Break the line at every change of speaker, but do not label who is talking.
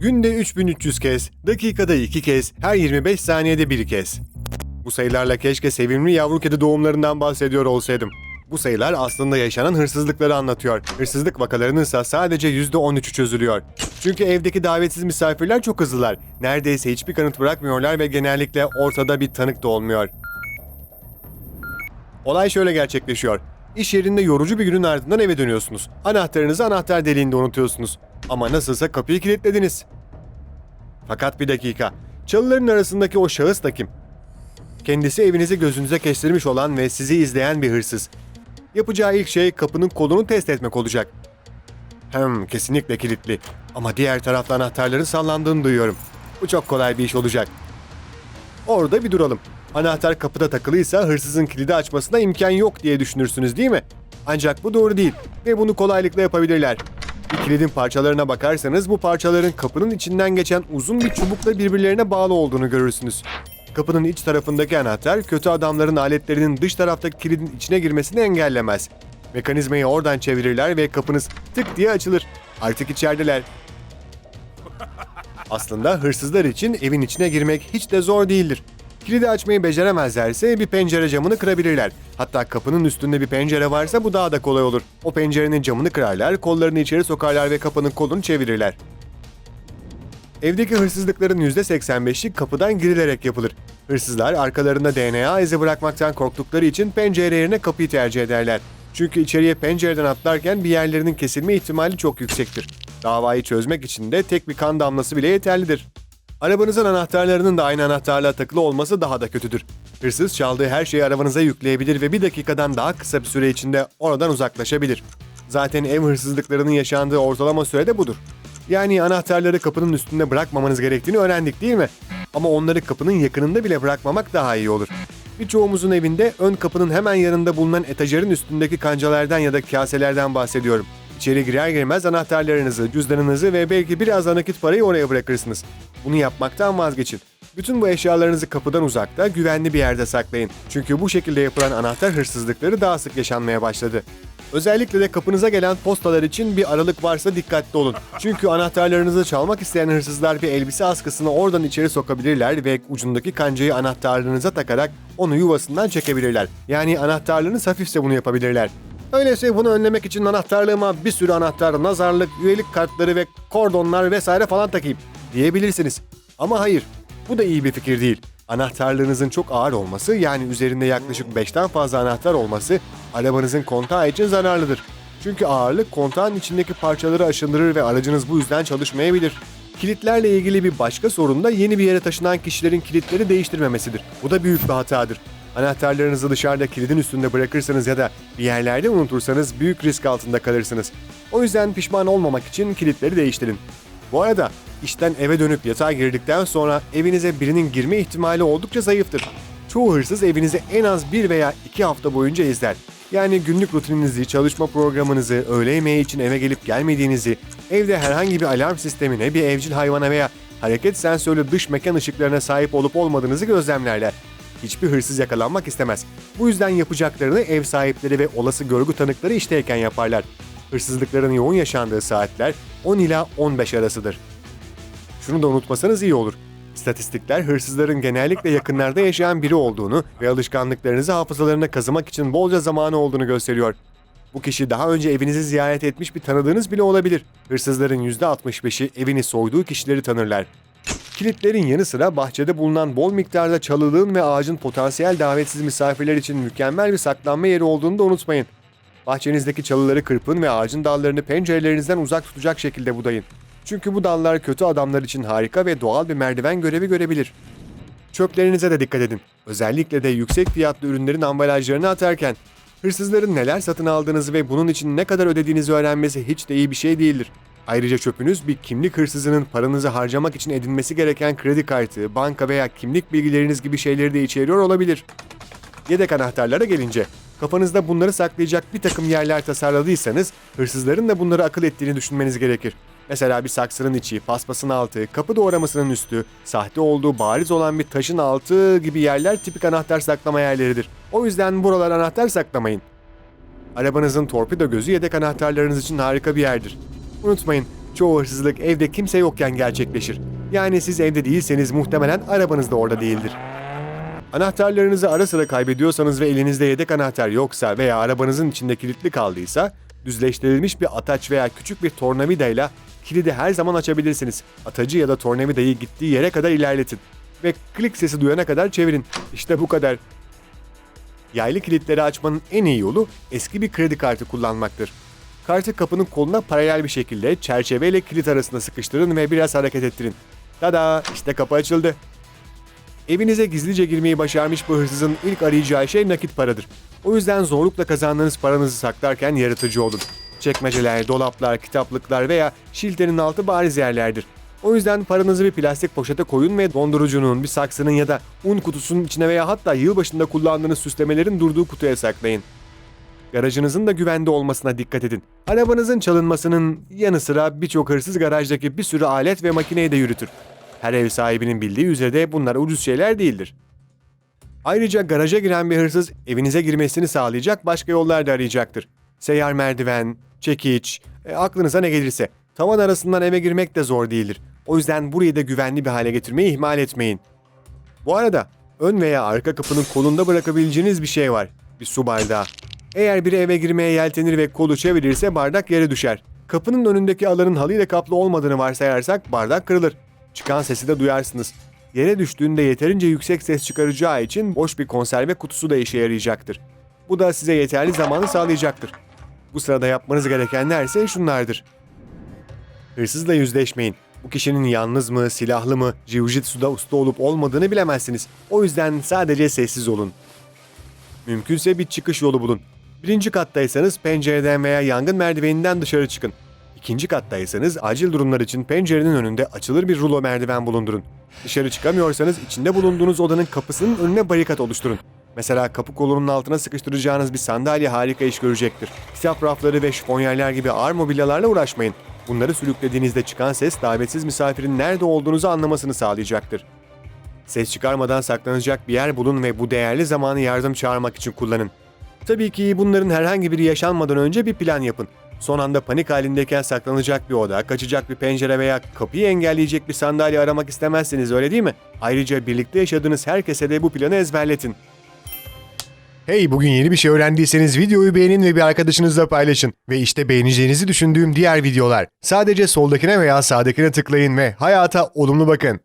Günde 3300 kez, dakikada 2 kez, her 25 saniyede bir kez. Bu sayılarla keşke sevimli yavru kedi doğumlarından bahsediyor olsaydım. Bu sayılar aslında yaşanan hırsızlıkları anlatıyor. Hırsızlık vakalarının ise sadece %13'ü çözülüyor. Çünkü evdeki davetsiz misafirler çok hızlılar. Neredeyse hiçbir kanıt bırakmıyorlar ve genellikle ortada bir tanık da olmuyor. Olay şöyle gerçekleşiyor. İş yerinde yorucu bir günün ardından eve dönüyorsunuz. Anahtarınızı anahtar deliğinde unutuyorsunuz. Ama nasılsa kapıyı kilitlediniz. Fakat bir dakika. Çalıların arasındaki o şahıs da kim? Kendisi evinizi gözünüze kestirmiş olan ve sizi izleyen bir hırsız. Yapacağı ilk şey kapının kolunu test etmek olacak. Hem kesinlikle kilitli. Ama diğer tarafta anahtarların sallandığını duyuyorum. Bu çok kolay bir iş olacak. Orada bir duralım. Anahtar kapıda takılıysa hırsızın kilidi açmasına imkan yok diye düşünürsünüz değil mi? Ancak bu doğru değil ve bunu kolaylıkla yapabilirler. Bir parçalarına bakarsanız bu parçaların kapının içinden geçen uzun bir çubukla birbirlerine bağlı olduğunu görürsünüz. Kapının iç tarafındaki anahtar kötü adamların aletlerinin dış taraftaki kilidin içine girmesini engellemez. Mekanizmayı oradan çevirirler ve kapınız tık diye açılır. Artık içerideler. Aslında hırsızlar için evin içine girmek hiç de zor değildir. Kilidi açmayı beceremezlerse bir pencere camını kırabilirler. Hatta kapının üstünde bir pencere varsa bu daha da kolay olur. O pencerenin camını kırarlar, kollarını içeri sokarlar ve kapının kolunu çevirirler. Evdeki hırsızlıkların %85'i kapıdan girilerek yapılır. Hırsızlar arkalarında DNA izi bırakmaktan korktukları için pencere yerine kapıyı tercih ederler. Çünkü içeriye pencereden atlarken bir yerlerinin kesilme ihtimali çok yüksektir. Davayı çözmek için de tek bir kan damlası bile yeterlidir. Arabanızın anahtarlarının da aynı anahtarla takılı olması daha da kötüdür. Hırsız çaldığı her şeyi arabanıza yükleyebilir ve bir dakikadan daha kısa bir süre içinde oradan uzaklaşabilir. Zaten ev hırsızlıklarının yaşandığı ortalama süre de budur. Yani anahtarları kapının üstünde bırakmamanız gerektiğini öğrendik değil mi? Ama onları kapının yakınında bile bırakmamak daha iyi olur. Birçoğumuzun evinde ön kapının hemen yanında bulunan etajerin üstündeki kancalardan ya da kaselerden bahsediyorum. İçeri girer girmez anahtarlarınızı, cüzdanınızı ve belki biraz da nakit parayı oraya bırakırsınız. Bunu yapmaktan vazgeçin. Bütün bu eşyalarınızı kapıdan uzakta, güvenli bir yerde saklayın. Çünkü bu şekilde yapılan anahtar hırsızlıkları daha sık yaşanmaya başladı. Özellikle de kapınıza gelen postalar için bir aralık varsa dikkatli olun. Çünkü anahtarlarınızı çalmak isteyen hırsızlar bir elbise askısını oradan içeri sokabilirler ve ucundaki kancayı anahtarlığınıza takarak onu yuvasından çekebilirler. Yani anahtarlığınız hafifse bunu yapabilirler. Öyleyse bunu önlemek için anahtarlığıma bir sürü anahtar, nazarlık, üyelik kartları ve kordonlar vesaire falan takayım diyebilirsiniz. Ama hayır, bu da iyi bir fikir değil. Anahtarlığınızın çok ağır olması yani üzerinde yaklaşık 5'ten fazla anahtar olması arabanızın kontağı için zararlıdır. Çünkü ağırlık kontağın içindeki parçaları aşındırır ve aracınız bu yüzden çalışmayabilir. Kilitlerle ilgili bir başka sorun da yeni bir yere taşınan kişilerin kilitleri değiştirmemesidir. Bu da büyük bir hatadır. Anahtarlarınızı dışarıda kilidin üstünde bırakırsanız ya da bir yerlerde unutursanız büyük risk altında kalırsınız. O yüzden pişman olmamak için kilitleri değiştirin. Bu arada işten eve dönüp yatağa girdikten sonra evinize birinin girme ihtimali oldukça zayıftır. Çoğu hırsız evinizi en az bir veya iki hafta boyunca izler. Yani günlük rutininizi, çalışma programınızı, öğle yemeği için eve gelip gelmediğinizi, evde herhangi bir alarm sistemine, bir evcil hayvana veya hareket sensörlü dış mekan ışıklarına sahip olup olmadığınızı gözlemlerler. Hiçbir hırsız yakalanmak istemez. Bu yüzden yapacaklarını ev sahipleri ve olası görgü tanıkları işteyken yaparlar. Hırsızlıkların yoğun yaşandığı saatler 10 ila 15 arasıdır. Şunu da unutmasanız iyi olur. İstatistikler hırsızların genellikle yakınlarda yaşayan biri olduğunu ve alışkanlıklarınızı hafızalarına kazımak için bolca zamanı olduğunu gösteriyor. Bu kişi daha önce evinizi ziyaret etmiş bir tanıdığınız bile olabilir. Hırsızların %65'i evini soyduğu kişileri tanırlar. Kilitlerin yanı sıra bahçede bulunan bol miktarda çalılığın ve ağacın potansiyel davetsiz misafirler için mükemmel bir saklanma yeri olduğunu da unutmayın. Bahçenizdeki çalıları kırpın ve ağacın dallarını pencerelerinizden uzak tutacak şekilde budayın. Çünkü bu dallar kötü adamlar için harika ve doğal bir merdiven görevi görebilir. Çöplerinize de dikkat edin. Özellikle de yüksek fiyatlı ürünlerin ambalajlarını atarken. Hırsızların neler satın aldığınızı ve bunun için ne kadar ödediğinizi öğrenmesi hiç de iyi bir şey değildir. Ayrıca çöpünüz bir kimlik hırsızının paranızı harcamak için edinmesi gereken kredi kartı, banka veya kimlik bilgileriniz gibi şeyleri de içeriyor olabilir. Yedek anahtarlara gelince, kafanızda bunları saklayacak bir takım yerler tasarladıysanız, hırsızların da bunları akıl ettiğini düşünmeniz gerekir. Mesela bir saksının içi, paspasın altı, kapı doğramasının üstü, sahte olduğu bariz olan bir taşın altı gibi yerler tipik anahtar saklama yerleridir. O yüzden buralara anahtar saklamayın. Arabanızın torpido gözü yedek anahtarlarınız için harika bir yerdir. Unutmayın, Çoğu hırsızlık evde kimse yokken gerçekleşir. Yani siz evde değilseniz muhtemelen arabanız da orada değildir. Anahtarlarınızı ara sıra kaybediyorsanız ve elinizde yedek anahtar yoksa veya arabanızın içinde kilitli kaldıysa, düzleştirilmiş bir ataç veya küçük bir tornavidayla kilidi her zaman açabilirsiniz. Atacı ya da tornavidayı gittiği yere kadar ilerletin ve klik sesi duyana kadar çevirin. İşte bu kadar. Yaylı kilitleri açmanın en iyi yolu eski bir kredi kartı kullanmaktır. Kartı kapının koluna paralel bir şekilde çerçeve ile kilit arasında sıkıştırın ve biraz hareket ettirin. Tada! İşte kapı açıldı. Evinize gizlice girmeyi başarmış bu hırsızın ilk arayacağı şey nakit paradır. O yüzden zorlukla kazandığınız paranızı saklarken yaratıcı olun. Çekmeceler, dolaplar, kitaplıklar veya şilterin altı bariz yerlerdir. O yüzden paranızı bir plastik poşete koyun ve dondurucunun, bir saksının ya da un kutusunun içine veya hatta yılbaşında kullandığınız süslemelerin durduğu kutuya saklayın. Garajınızın da güvende olmasına dikkat edin. Arabanızın çalınmasının yanı sıra birçok hırsız garajdaki bir sürü alet ve makineyi de yürütür. Her ev sahibinin bildiği üzere de bunlar ucuz şeyler değildir. Ayrıca garaja giren bir hırsız evinize girmesini sağlayacak başka yollar da arayacaktır. Seyyar merdiven, çekiç, e, aklınıza ne gelirse. Tavan arasından eve girmek de zor değildir. O yüzden burayı da güvenli bir hale getirmeyi ihmal etmeyin. Bu arada ön veya arka kapının kolunda bırakabileceğiniz bir şey var. Bir su bardağı. Eğer biri eve girmeye yeltenir ve kolu çevirirse bardak yere düşer. Kapının önündeki alanın halıyla kaplı olmadığını varsayarsak bardak kırılır. Çıkan sesi de duyarsınız. Yere düştüğünde yeterince yüksek ses çıkaracağı için boş bir konserve kutusu da işe yarayacaktır. Bu da size yeterli zamanı sağlayacaktır. Bu sırada yapmanız gerekenler ise şunlardır. Hırsızla yüzleşmeyin. Bu kişinin yalnız mı, silahlı mı, jiu-jitsu'da usta olup olmadığını bilemezsiniz. O yüzden sadece sessiz olun. Mümkünse bir çıkış yolu bulun. Birinci kattaysanız pencereden veya yangın merdiveninden dışarı çıkın. İkinci kattaysanız acil durumlar için pencerenin önünde açılır bir rulo merdiven bulundurun. Dışarı çıkamıyorsanız içinde bulunduğunuz odanın kapısının önüne barikat oluşturun. Mesela kapı kolunun altına sıkıştıracağınız bir sandalye harika iş görecektir. Kitap rafları ve şifonyerler gibi ağır mobilyalarla uğraşmayın. Bunları sürüklediğinizde çıkan ses davetsiz misafirin nerede olduğunuzu anlamasını sağlayacaktır. Ses çıkarmadan saklanacak bir yer bulun ve bu değerli zamanı yardım çağırmak için kullanın. Tabii ki bunların herhangi biri yaşanmadan önce bir plan yapın. Son anda panik halindeyken saklanacak bir oda, kaçacak bir pencere veya kapıyı engelleyecek bir sandalye aramak istemezsiniz öyle değil mi? Ayrıca birlikte yaşadığınız herkese de bu planı ezberletin. Hey bugün yeni bir şey öğrendiyseniz videoyu beğenin ve bir arkadaşınızla paylaşın. Ve işte beğeneceğinizi düşündüğüm diğer videolar. Sadece soldakine veya sağdakine tıklayın ve hayata olumlu bakın.